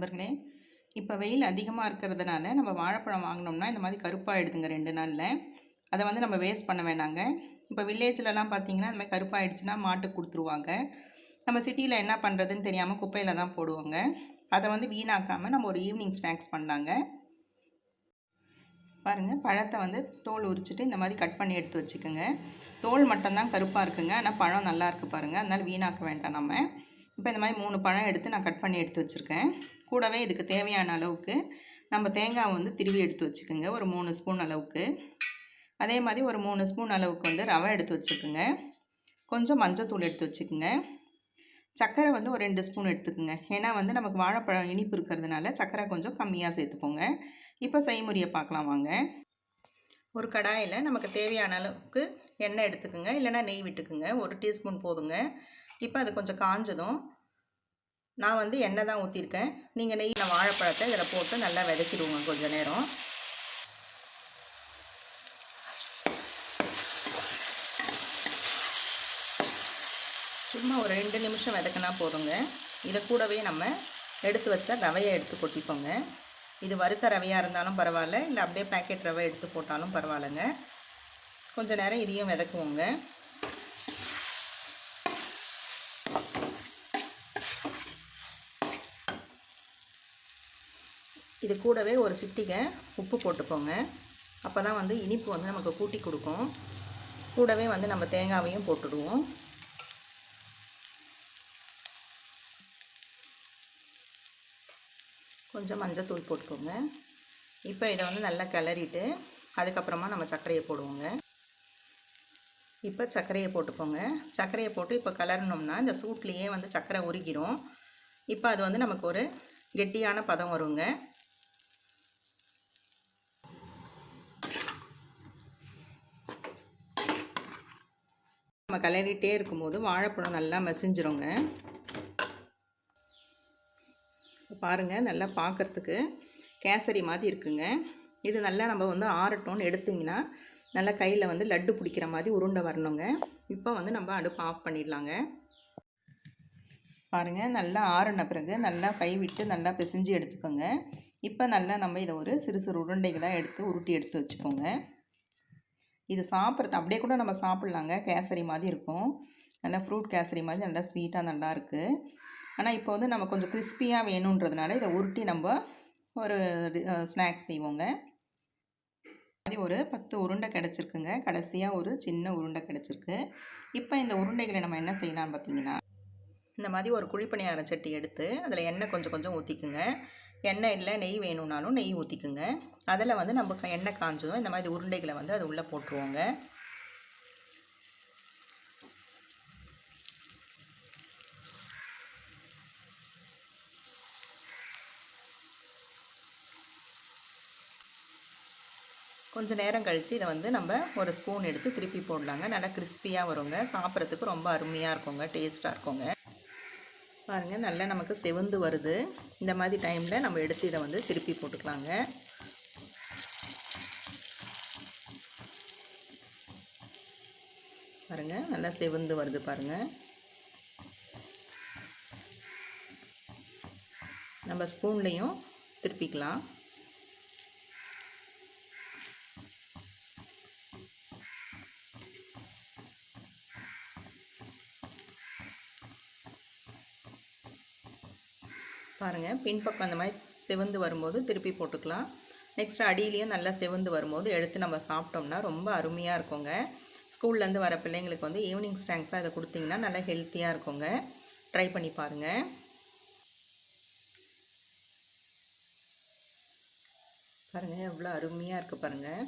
நண்பர்களே. இப்போ வெயில் அதிகமாக இருக்கிறதுனால நம்ம வாழைப்பழம் வாங்கினோம்னா இந்த மாதிரி கருப்பாகிடுதுங்க ரெண்டு நாளில். அதை வந்து நம்ம வேஸ்ட் பண்ண வேணாங்க. இப்போ வில்லேஜ்லலாம் பார்த்தீங்கன்னா இந்த மாதிரி கருப்பாயிடுச்சுன்னா மாட்டுக்கு கொடுத்துருவாங்க. நம்ம சிட்டியில் என்ன பண்ணுறதுன்னு தெரியாமல் குப்பையில் தான் போடுவாங்க. அதை வந்து வீணாக்காமல் நம்ம ஒரு ஈவினிங் ஸ்நாக்ஸ் பண்ணாங்க பாருங்கள் பழத்தை வந்து தோல் உரிச்சிட்டு இந்த மாதிரி கட் பண்ணி எடுத்து வச்சுக்கோங்க. தோல் மட்டும்தான் கருப்பாக இருக்குங்க. ஆனால் பழம் நல்லா இருக்குது பாருங்கள் அதனால் வீணாக்க வேண்டாம் நம்ம. இப்போ இந்த மாதிரி மூணு பழம் எடுத்து நான் கட் பண்ணி எடுத்து வச்சுருக்கேன். கூடவே இதுக்கு தேவையான அளவுக்கு நம்ம தேங்காய் வந்து திருவி எடுத்து வச்சுக்கோங்க ஒரு மூணு ஸ்பூன் அளவுக்கு. அதே மாதிரி ஒரு மூணு ஸ்பூன் அளவுக்கு வந்து ரவை எடுத்து வச்சுக்கோங்க. கொஞ்சம் மஞ்சத்தூள் எடுத்து வச்சுக்கோங்க. சர்க்கரை வந்து ஒரு ரெண்டு ஸ்பூன் எடுத்துக்கோங்க. ஏன்னா வந்து நமக்கு வாழைப்பழம் இனிப்பு இருக்கிறதுனால சர்க்கரை கொஞ்சம் கம்மியாக சேர்த்துக்கோங்க. இப்போ செய்முறையை பார்க்கலாம் வாங்க. ஒரு கடாயில் நமக்கு தேவையான அளவுக்கு எண்ணெய் எடுத்துக்கோங்க. இல்லைன்னா நெய் விட்டுக்குங்க. ஒரு டீஸ்பூன் போதுங்க. இப்போ அது கொஞ்சம் காஞ்சதும் நான் வந்து எண்ணெய் தான் ஊற்றிருக்கேன் நீங்கள் நெய் நான் வாழைப்பழத்தை இதில் போட்டு நல்லா விதைக்கிடுவோங்க கொஞ்சம் நேரம். சும்மா ஒரு ரெண்டு நிமிஷம் விதக்கினா போதுங்க. இதை கூடவே நம்ம எடுத்து வச்ச ரவையை எடுத்து கொட்டிப்போங்க. இது வறுத்த ரவையாக இருந்தாலும் பரவாயில்ல. இல்லை அப்படியே பேக்கெட் ரவை எடுத்து போட்டாலும் பரவாயில்லைங்க. கொஞ்சம் நேரம் இதையும் விதக்குவோங்க. இது கூடவே ஒரு சிட்டிகை உப்பு போட்டுக்கோங்க. அப்போ தான் வந்து இனிப்பு வந்து நமக்கு கூட்டி கொடுக்கும். கூடவே வந்து நம்ம தேங்காவையும் போட்டுடுவோம். கொஞ்சம் மஞ்சத்தூள் போட்டுக்கோங்க. இப்போ இதை வந்து நல்லா கிளறிட்டு அதுக்கப்புறமா நம்ம சர்க்கரையை போடுவோங்க. இப்போ சர்க்கரையை போட்டுக்கோங்க. சர்க்கரையை போட்டு இப்போ கலரணும்னா இந்த சூட்லேயே வந்து சர்க்கரை உருகிடும் இப்போ அது வந்து நமக்கு ஒரு கெட்டியான பதம் வருங்க. நம்ம கலரிட்டே இருக்கும்போது வாழைப்பழம் நல்லா மசிஞ்சிருங்க. பாருங்கள் நல்லா பார்க்குறதுக்கு கேசரி மாதிரி இருக்குங்க. இது நல்லா நம்ம வந்து ஆறட்டோன்னு எடுத்திங்கன்னா நல்லா கையில் வந்து லட்டு பிடிக்கிற மாதிரி உருண்டை வரணுங்க. இப்போ வந்து நம்ம அடுப்பு ஆஃப் பண்ணிடலாங்க. பாருங்கள் நல்லா ஆறின பிறகு நல்லா கை விட்டு நல்லா பிசைஞ்சு எடுத்துக்கோங்க. இப்போ நல்லா நம்ம இதை ஒரு சிறு சிறு உருண்டைகளாக எடுத்து உருட்டி எடுத்து வச்சுக்கோங்க. இது சாப்பிட்றது அப்படியே கூட நம்ம சாப்பிட்லாங்க. கேசரி மாதிரி இருக்கும். நல்லா ஃப்ரூட் கேசரி மாதிரி நல்லா ஸ்வீட்டாக நல்லா இருக்குது ஆனால் இப்போ வந்து நம்ம கொஞ்சம் கிறிஸ்பியாக வேணுன்றதுனால இதை உருட்டி நம்ம ஒரு ஸ்நாக்ஸ் செய்வோங்க. மாதிரி ஒரு பத்து உருண்டை கிடச்சிருக்குங்க. கடைசியாக ஒரு சின்ன உருண்டை கிடச்சிருக்கு. இப்போ இந்த உருண்டைகளை நம்ம என்ன செய்யலாம்னு பார்த்தீங்கன்னா இந்த மாதிரி ஒரு குழிப்பணியார சட்டி எடுத்து அதில் எண்ணெய் கொஞ்சம் கொஞ்சம் ஊற்றிக்குங்க எண்ணெய் இல்லை நெய் வேணும்னாலும் நெய் ஊற்றிக்குங்க அதில் வந்து நம்ம எண்ணெய் காஞ்சதும் இந்த மாதிரி உருண்டைகளை வந்து அது உள்ளே போட்டுருவோங்க. கொஞ்சம் நேரம் கழித்து இதை வந்து நம்ம ஒரு ஸ்பூன் எடுத்து திருப்பி போடலாங்க. நல்லா கிறிஸ்பியாக வருங்க. சாப்பிட்றதுக்கு ரொம்ப அருமையாக இருக்குங்க. டேஸ்ட்டாக இருக்குங்க. பாருங்கள் நல்லா நமக்கு செவந்து வருது. இந்த மாதிரி டைமில் நம்ம எடுத்து இதை வந்து திருப்பி போட்டுக்கலாங்க. பாருங்கள் நல்லா செவந்து வருது பாருங்கள் நம்ம ஸ்பூன்லேயும் திருப்பிக்கலாம். பாருங்கள் பின்பக்கம் அந்த மாதிரி செவந்து வரும்போது திருப்பி போட்டுக்கலாம். நெக்ஸ்ட் அடியிலையும் நல்லா செவந்து வரும்போது எடுத்து நம்ம சாப்பிட்டோம்னா ரொம்ப அருமையாக இருக்குங்க. ஸ்கூல்லேருந்து வர பிள்ளைங்களுக்கு வந்து ஈவினிங் ஸ்நாக்ஸாக இதை கொடுத்தீங்கன்னா நல்லா ஹெல்த்தியாக இருக்குங்க. ட்ரை பண்ணி பாருங்கள் பாருங்கள் எவ்வளோ அருமையாக இருக்குது பாருங்கள்